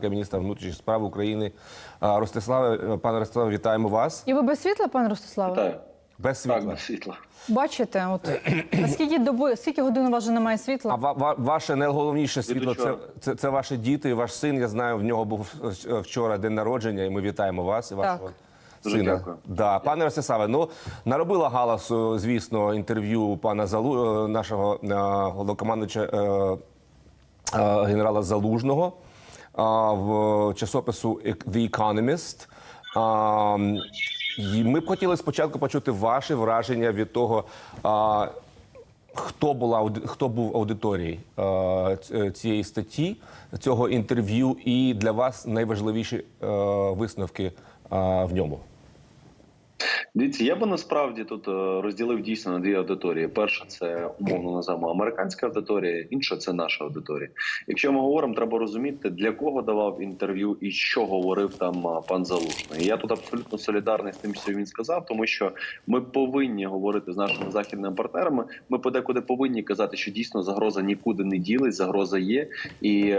міністра внутрішніх справ України А, Ростиславе. Пане Ростиславе, вітаємо вас. І ви без світла, пане Ростиславе? Так, Без так, світла. без світла. Бачите, от наскільки доби, скільки годин у вас вже немає А світла? ва- ва- ваше найголовніше світло це, це, це ваші діти, ваш син. Я знаю, в нього був е, вчора день народження, і ми вітаємо вас і вашого Дуже сина. дякую. Да. Пане Ростиславе, ну наробила галасу, звісно, інтерв'ю пана Залу, е, нашого е, головнокомандуюча е, е, генерала Залужного е, в часопису The Economist. І ми б хотіли спочатку почути ваші враження від того, хто була хто був аудиторією е, цієї статті, цього інтерв'ю, і для вас найважливіші е, висновки в ньому. Дивіться, я би насправді тут е, розділив дійсно на дві аудиторії. Перша це умовно називаємо американська аудиторія, інша це наша аудиторія. Якщо ми говоримо, треба розуміти, для кого давав інтерв'ю і що говорив там пан Залужний. Я тут абсолютно солідарний з тим, що він сказав, тому що ми повинні говорити з нашими західними партнерами. Ми подекуди повинні казати, що дійсно загроза нікуди не ділить, загроза є і.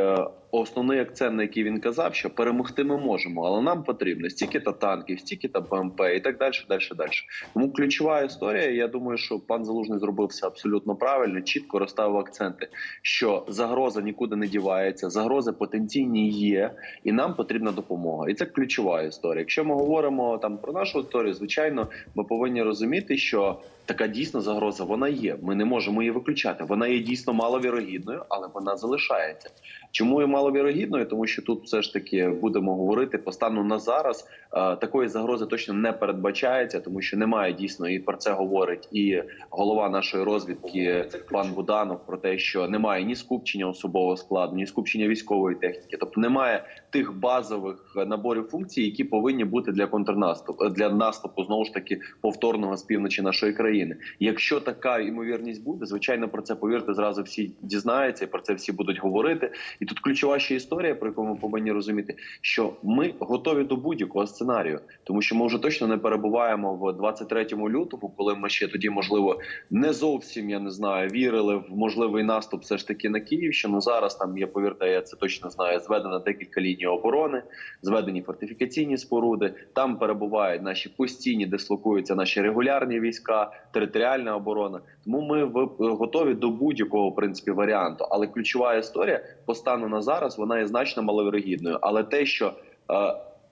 Основний акцент, на який він казав, що перемогти ми можемо, але нам потрібно стільки-то танків, стільки-то БМП і так далі, далі, далі. Тому ключова історія. Я думаю, що пан Залужний зробив все абсолютно правильно, чітко розставив акценти, що загроза нікуди не дівається, загрози потенційні є, і нам потрібна допомога. І це ключова історія. Якщо ми говоримо там про нашу аудиторію, звичайно, ми повинні розуміти, що така дійсно загроза вона є. Ми не можемо її виключати. Вона є дійсно маловірогідною, але вона залишається. Чому є маловірогідною? Тому що тут все ж таки будемо говорити по стану на зараз. е, Такої загрози точно не передбачається, тому що немає дійсно і про це говорить і голова нашої розвідки пан Буданов про те, що немає ні скупчення особового складу, ні скупчення військової техніки, тобто немає тих базових наборів функцій, які повинні бути для контрнаступу для наступу знову ж таки повторного з півночі нашої країни. Якщо така ймовірність буде, звичайно, про це повірте, зразу всі дізнаються, і про це всі будуть говорити. І тут ключова ще історія, про яку ми повинні розуміти, що ми готові до будь-якого сценарію, тому що ми вже точно не перебуваємо в 23 лютому, коли ми ще тоді, можливо, не зовсім я не знаю, вірили в можливий наступ, все ж таки на Київщину. Зараз там я повірте, я це точно знаю. Зведено декілька ліній оборони, зведені фортифікаційні споруди. Там перебувають наші постійні, дислокуються наші регулярні війська, територіальна оборона. Тому ми в- готові до будь-якого в принципі варіанту. Але ключова історія по на зараз вона є значно маловірогідною. Але те, що е,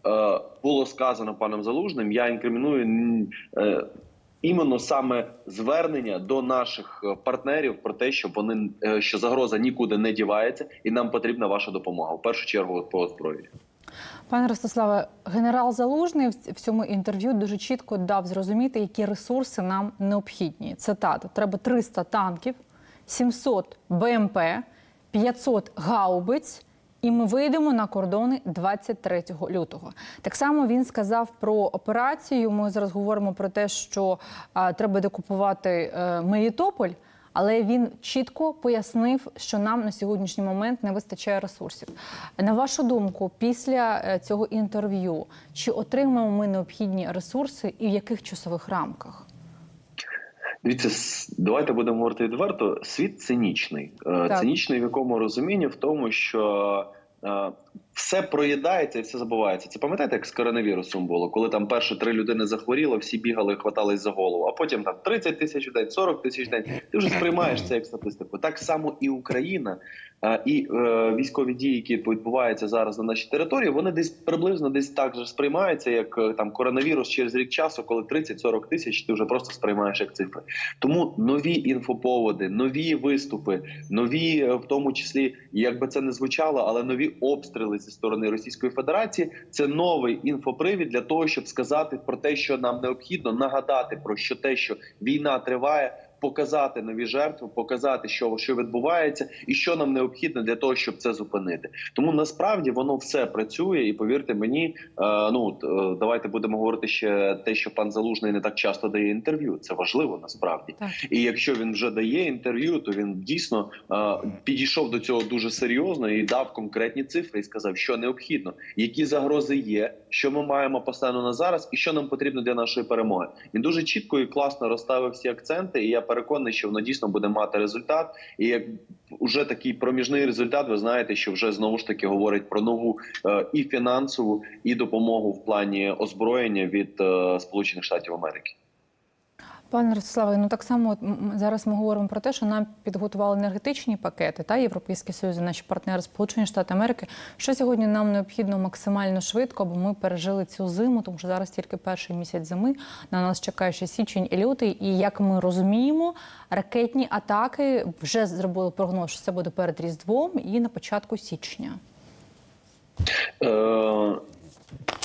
е, було сказано паном Залужним, я інкриміную е, іменно саме звернення до наших е, партнерів про те, що вони е, що загроза нікуди не дівається, і нам потрібна ваша допомога. В першу чергу по озброєнню. Пане Ростиславе, генерал Залужний в цьому інтерв'ю дуже чітко дав зрозуміти, які ресурси нам необхідні. Цитата: треба 300 танків, 700 БМП, 500 гаубиць. І ми вийдемо на кордони 23 лютого. Так само він сказав про операцію. Ми зараз говоримо про те, що а, треба докупувати е, Мелітополь, але він чітко пояснив, що нам на сьогоднішній момент не вистачає ресурсів. На вашу думку, після е, цього інтерв'ю, чи отримаємо ми необхідні ресурси і в яких часових рамках? Дивіться, давайте будемо говорити відверто. Світ цинічний. Е, Так. Цинічний в якому розумінні? В тому, що е, все проїдається і все забувається. Це пам'ятаєте, як з коронавірусом було, коли там перші три людини захворіло, всі бігали, хватались за голову, а потім там 30 тисяч в день, 40 тисяч в день. Ти вже сприймаєш це як статистику. Так само і Україна. І е, військові дії, які відбуваються зараз на нашій території, вони десь приблизно десь так же сприймаються, як е, там коронавірус через рік часу, коли 30-40 тисяч ти вже просто сприймаєш як цифри. Тому нові інфоповоди, нові виступи, нові, е, в тому числі, як би це не звучало, але нові обстріли зі сторони Російської Федерації це новий інфопривід для того, щоб сказати про те, що нам необхідно, нагадати про що те, що війна триває. Показати нові жертви, показати, що, що відбувається, і що нам необхідно для того, щоб це зупинити. Тому насправді воно все працює, і повірте мені, е, ну е, давайте будемо говорити ще те, що пан Залужний не так часто дає інтерв'ю. Це важливо насправді. Так. І якщо він вже дає інтерв'ю, то він дійсно е, підійшов до цього дуже серйозно і дав конкретні цифри і сказав, що необхідно, які загрози є, що ми маємо постійно на зараз, і що нам потрібно для нашої перемоги. Він дуже чітко і класно розставив всі акценти. І я переконаний, що воно дійсно буде мати результат. І як вже такий проміжний результат, ви знаєте, що вже знову ж таки говорить про нову е, і фінансову, і допомогу в плані озброєння від е, Сполучених Штатів Америки. Пане Ростиславе, ну так само зараз ми говоримо про те, що нам підготували енергетичні пакети та Європейський Союз, наші партнери Сполучені Штати Америки. Що сьогодні нам необхідно максимально швидко, аби ми пережили цю зиму, тому що зараз тільки перший місяць зими. На нас чекає ще січень і лютий. І як ми розуміємо, ракетні атаки вже зробили прогноз, що це буде перед Різдвом і на початку січня.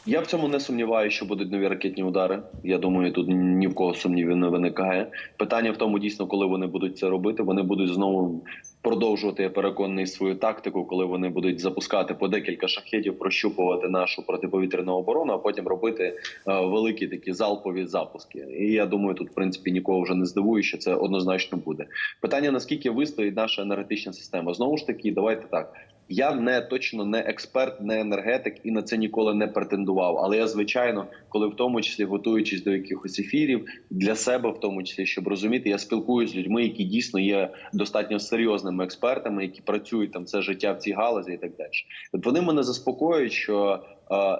Я в цьому не сумніваюся, що будуть нові ракетні удари. Я думаю, тут ні в кого сумнівів не виникає. Питання в тому, дійсно, коли вони будуть це робити. Вони будуть знову продовжувати я переконаний свою тактику, коли вони будуть запускати по декілька шахетів, прощупувати нашу протиповітряну оборону, а потім робити е, великі такі залпові запуски. І я думаю, тут в принципі нікого вже не здивує, що це однозначно буде. Питання наскільки вистоїть наша енергетична система? Знову ж таки, давайте так. Я не точно не експерт, не енергетик і на це ніколи не претендував. Але я звичайно, коли в тому числі готуючись до якихось ефірів для себе, в тому числі, щоб розуміти, я спілкуюся з людьми, які дійсно є достатньо серйозними експертами, які працюють там це життя в цій галузі і так далі. От вони мене заспокоюють, що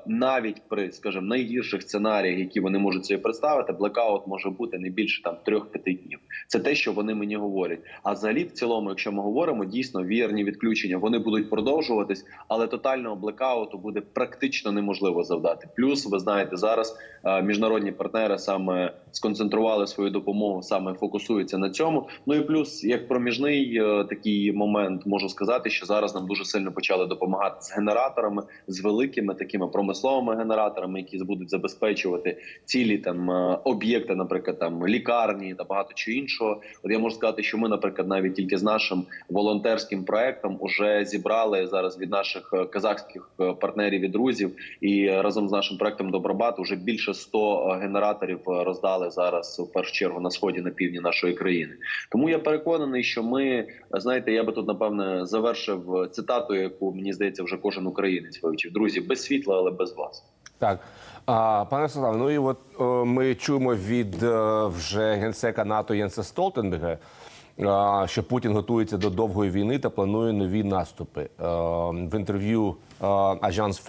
навіть при, скажімо, найгірших сценаріях, які вони можуть собі представити, блекаут може бути не більше там трьох-п'яти днів. Це те, що вони мені говорять. А взагалі, в цілому, якщо ми говоримо, дійсно вірні відключення вони будуть продовжуватись, але тотального блекауту буде практично неможливо завдати. Плюс, ви знаєте, зараз е, міжнародні партнери саме сконцентрували свою допомогу, саме фокусуються на цьому. Ну і плюс, як проміжний е, такий момент, можу сказати, що зараз нам дуже сильно почали допомагати з генераторами, з великими такими промисловими генераторами, які будуть забезпечувати цілі там е, об'єкти, наприклад, там лікарні та багато чого іншого. От я можу сказати, що ми, наприклад, навіть тільки з нашим волонтерським проектом уже зібрали зараз від наших е, казахських е, партнерів і друзів, і разом з нашим проектом Добробат уже більше 100 генераторів роздали зараз в першу чергу на сході на півдні нашої країни. Тому я переконаний, що ми знаєте, я би тут напевне завершив цитатою, яку мені здається, вже кожен українець вивчив. Друзі, без світла, але без вас. Так. Пане Славе, ну і от о, ми чуємо від е, вже генсека НАТО Єнса Столтенберга, що Путін готується до довгої війни та планує нові наступи. Е, В інтерв'ю е, Агенс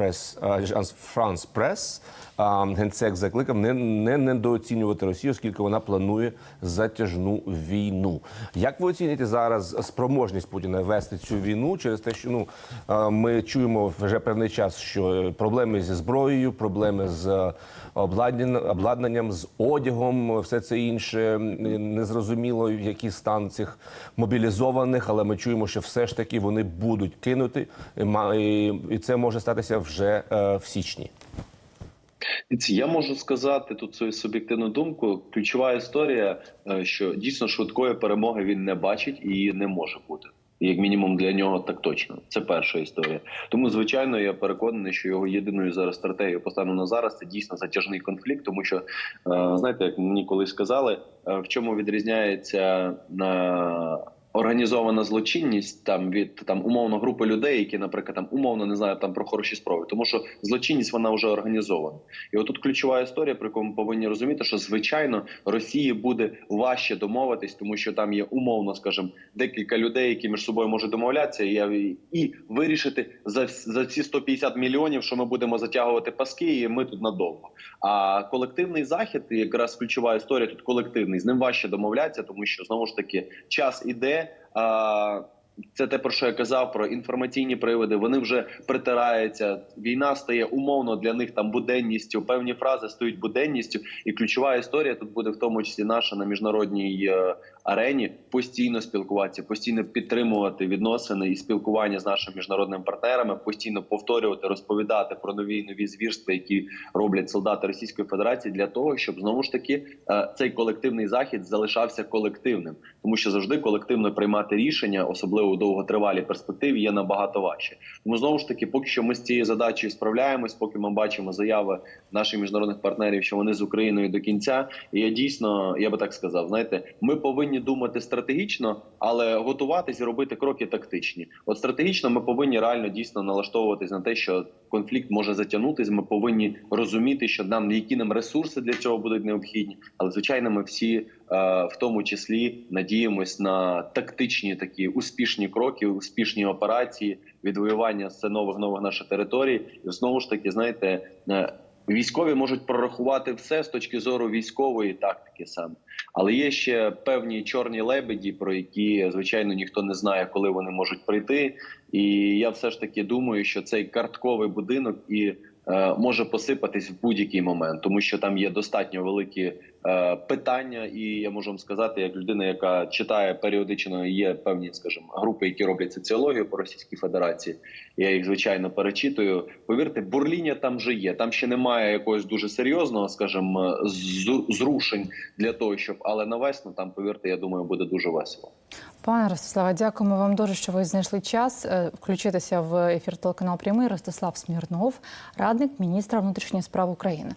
Франс Прес генсек закликав не, не недооцінювати Росію, оскільки вона планує затяжну війну. Як ви оцінюєте зараз спроможність Путіна вести цю війну через те, що ну е, ми чуємо вже певний час, що проблеми зі зброєю, проблеми з обладнанням, обладнанням, з одягом, все це інше незрозуміло, який стан цих мобілізованих, але ми чуємо, що все ж таки вони будуть кинути, і ма- і це може статися вже е, в січні. Я можу сказати тут свою суб'єктивну думку. Ключова історія, е, що дійсно швидкої перемоги він не бачить і не може бути. Як мінімум для нього так точно. Це перша історія. Тому, звичайно, я переконаний, що його єдиною зараз стратегією постану на зараз це дійсно затяжний конфлікт, тому що е, знаєте, як мені колись сказали, е, в чому відрізняється на організована злочинність там від там умовно групи людей, які, наприклад, там умовно не знаю там про хороші справи, тому що злочинність вона вже організована. І отут ключова історія, про яку ми повинні розуміти, що звичайно Росії буде важче домовитись, тому що там є умовно, скажімо, декілька людей, які між собою можуть домовлятися, і, і вирішити за за ці 150 мільйонів, що ми будемо затягувати паски, і ми тут надовго. А колективний захід, якраз ключова історія тут колективний, з ним важче домовлятися, тому що знову ж таки час іде. А, це те, про що я казав, про інформаційні приводи. Вони вже притираються. Війна стає умовно для них там буденністю. Певні фрази стають буденністю. І ключова історія тут буде в тому числі наша на міжнародній е, арені постійно спілкуватися, постійно підтримувати відносини і спілкування з нашими міжнародними партнерами, постійно повторювати, розповідати про нові нові звірства, які роблять солдати Російської Федерації, для того, щоб знову ж таки е, цей колективний захід залишався колективним, тому що завжди колективно приймати рішення, особливо у довготривалій перспективі, є набагато важче. Тому знову ж таки, поки що ми з цією задачею справляємось, поки ми бачимо заяви наших міжнародних партнерів, що вони з Україною до кінця. І я дійсно, я би так сказав, знаєте, ми повинні думати стратегічно, але готуватись і робити кроки тактичні. От стратегічно ми повинні реально дійсно налаштовуватись на те, що конфлікт може затягнутись. Ми повинні розуміти, що нам які нам ресурси для цього будуть необхідні. Але звичайно, ми всі в тому числі надіємось на тактичні такі успішні кроки, успішні операції, відвоювання з нових нових наших територій. І знову ж таки, знаєте, е, військові можуть прорахувати все з точки зору військової тактики саме. Але є ще певні чорні лебеді, про які звичайно ніхто не знає, коли вони можуть прийти. І я все ж таки думаю, що цей картковий будинок і е, може посипатись в будь-який момент, тому що там є достатньо великі е, питання, і я можу вам сказати, як людина, яка читає періодично, є певні, скажімо, групи, які роблять соціологію по Російській Федерації. Я їх звичайно перечитую. Повірте, бурління там вже є. Там ще немає якогось дуже серйозного, скажімо, зрушень для того, щоб але на весну там, повірте, я думаю, буде дуже весело. Пане Ростиславе, дякуємо вам дуже, що ви знайшли час е, включитися в ефір телеканал Прямий. Ростислав Смірнов, радник міністра внутрішніх справ України.